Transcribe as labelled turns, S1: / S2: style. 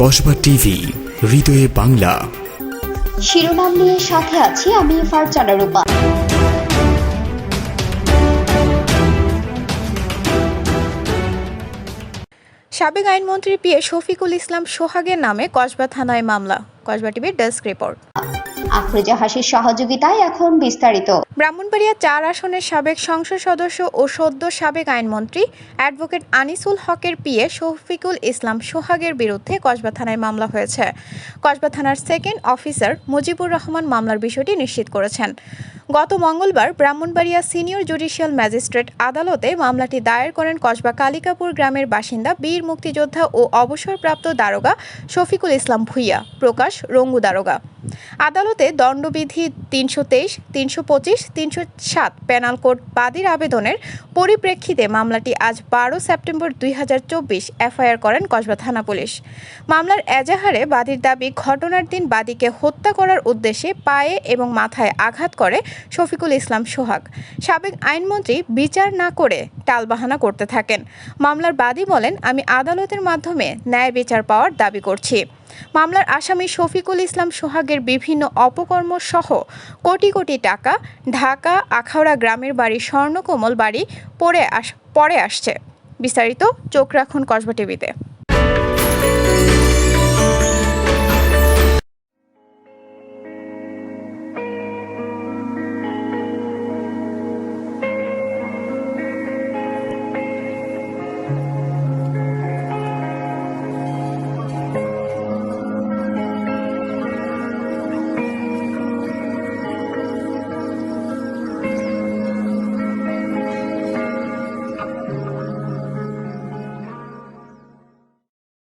S1: Kasba TV হৃদয়ে বাংলা
S2: শিরোনাম নিয়ে সাথে আছি আমি ফারজানা রূপা সাবেক
S3: আইনমন্ত্রী পি এ শফিকুল ইসলাম সোহাগের নামে কসবা থানায় মামলা কসবা টিভির ডেস্ক রিপোর্ট
S4: আফরোজা হাসির সহযোগিতায় এখন বিস্তারিত
S3: ব্রাহ্মণবাড়িয়া চার আসনের সাবেক সংসদ সদস্য ও সদ্য সাবেক আইনমন্ত্রী অ্যাডভোকেট আনিসুল হকের পিএ শফিকুল ইসলাম সোহাগের বিরুদ্ধে কসবা থানায় মামলা হয়েছে কসবা থানার সেকেন্ড অফিসার মুজিবুর রহমান মামলার বিষয়টি নিশ্চিত করেছেন গত মঙ্গলবার ব্রাহ্মণবাড়িয়া সিনিয়র জুডিশিয়াল ম্যাজিস্ট্রেট আদালতে মামলাটি দায়ের করেন কসবা কালিকাপুর গ্রামের বাসিন্দা বীর মুক্তিযোদ্ধা ও অবসরপ্রাপ্ত দারোগা শফিকুল ইসলাম ভুইয়া প্রকাশ রঙ্গু দারোগা আদালতে দণ্ডবিধি তিনশো তেইশ তিনশো পঁচিশ তিনশো সাত প্যানাল কোড বাদীর আবেদনের পরিপ্রেক্ষিতে মামলাটি আজ বারো সেপ্টেম্বর দুই হাজার চব্বিশ এফআইআর করেন কসবা থানা পুলিশ মামলার এজাহারে বাদীর দাবি ঘটনার দিন বাদীকে হত্যা করার উদ্দেশ্যে পায়ে এবং মাথায় আঘাত করে শফিকুল ইসলাম সোহাগ সাবেক আইনমন্ত্রী বিচার না করে টালবাহানা করতে থাকেন মামলার বাদী বলেন আমি আদালতের মাধ্যমে ন্যায় বিচার পাওয়ার দাবি করছি মামলার আসামি শফিকুল ইসলাম সোহাগের বিভিন্ন অপকর্ম সহ কোটি কোটি টাকা ঢাকা আখাউড়া গ্রামের বাড়ি স্বর্ণকোমল বাড়ি পড়ে আস পরে আসছে বিস্তারিত চোখ রাখুন কসবা টিভিতে